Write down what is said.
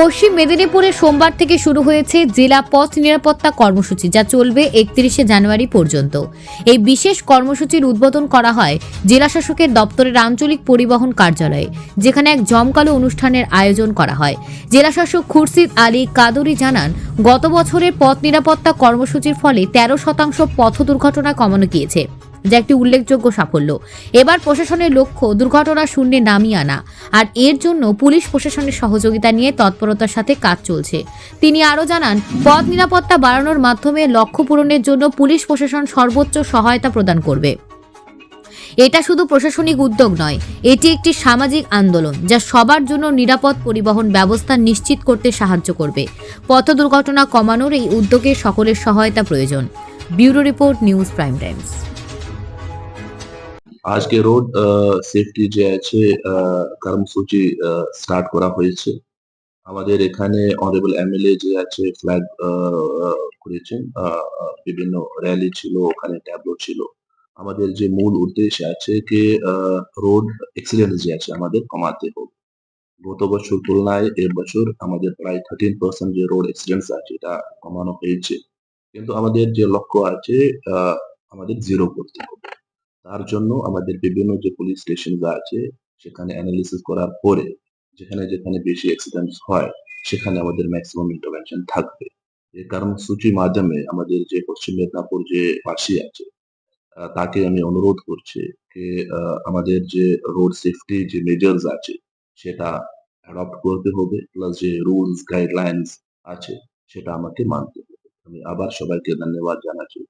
পশ্চিম মেদিনীপুরে সোমবার থেকে শুরু হয়েছে জেলা পথ নিরাপত্তা কর্মসূচি, যা চলবে একত্রিশে জানুয়ারি পর্যন্ত। এই বিশেষ কর্মসূচির উদ্বোধন করা হয় জেলা শাসকের দপ্তরের আঞ্চলিক পরিবহন কার্যালয়ে, যেখানে এক জমকালো অনুষ্ঠানের আয়োজন করা হয়। জেলা শাসক খুরশিদ আলী কাদরি জানান, গত বছরের পথ নিরাপত্তা কর্মসূচির ফলে তেরো শতাংশ পথ দুর্ঘটনা কমানো গিয়েছে। যা একটি উল্লেখযোগ্য সাফল্য। এবার প্রশাসনের লক্ষ্য দুর্ঘটনা শূন্যে নামিয়ে আনা। আর এর জন্য পুলিশ প্রশাসনের সহযোগিতা নিয়ে তৎপরতার সাথে কাজ চলছে। তিনি আরও জানান, পথ নিরাপত্তা বাড়ানোর মাধ্যমে লক্ষ্য পূরণের জন্য পুলিশ প্রশাসন সর্বোচ্চ সহায়তা প্রদান করবে। এটা শুধু প্রশাসনিক উদ্যোগ নয়, এটি একটি সামাজিক আন্দোলন যা সবার জন্য নিরাপদ পরিবহন ব্যবস্থা নিশ্চিত করতে সাহায্য করবে। পথ দুর্ঘটনা কমানোর এই উদ্যোগে সকলের সহায়তা প্রয়োজন। Bureau report news prime times. আজকে রোড সেফটি যে আছে কর্মসূচি স্টার্ট করা হয়েছে। আমাদের এখানে অনারেবল এমএলএ যে আছে ফ্ল্যাগ করেছেন বিভিন্ন র্যালি ছিল, ওখানে ট্যাবলো ছিল। আমাদের যে মূল উদ্দেশ্য আছে যে রোড অ্যাক্সিডেন্ট যে আছে আমাদের কমাতে হবে গত বছর তুলনায় এ বছর আমাদের প্রায় থার্টিন পার্সেন্ট যে রোড অ্যাক্সিডেন্টস আছে, এটা কমানো হয়েছে। কিন্তু আমাদের যে লক্ষ্য আছে আমাদের জিরো করতে হবে। তার জন্য আমাদের বিভিন্ন যে পুলিশ স্টেশন আছে, সেখানে অ্যানালিসিস করার পরে, যেখানে যেখানে বেশি অ্যাক্সিডেন্ট হয়, সেখানে আমাদের ম্যাক্সিমাম ইন্টারভেনশন থাকবে। এই কর্মসূচির মাধ্যমে আমাদের যে পশ্চিম মেদিনীপুর যে বাসী আছে তাকে আমি অনুরোধ করছি যে আমাদের যে রোড সেফটি যে মেজার্স আছে, সেটা অ্যাডপ্ট করতে হবে প্লাস যে রুলস গাইডলাইন্স আছে, সেটা আমাকে মানতে হবে। আমি আবার সবাইকে ধন্যবাদ জানাচ্ছি।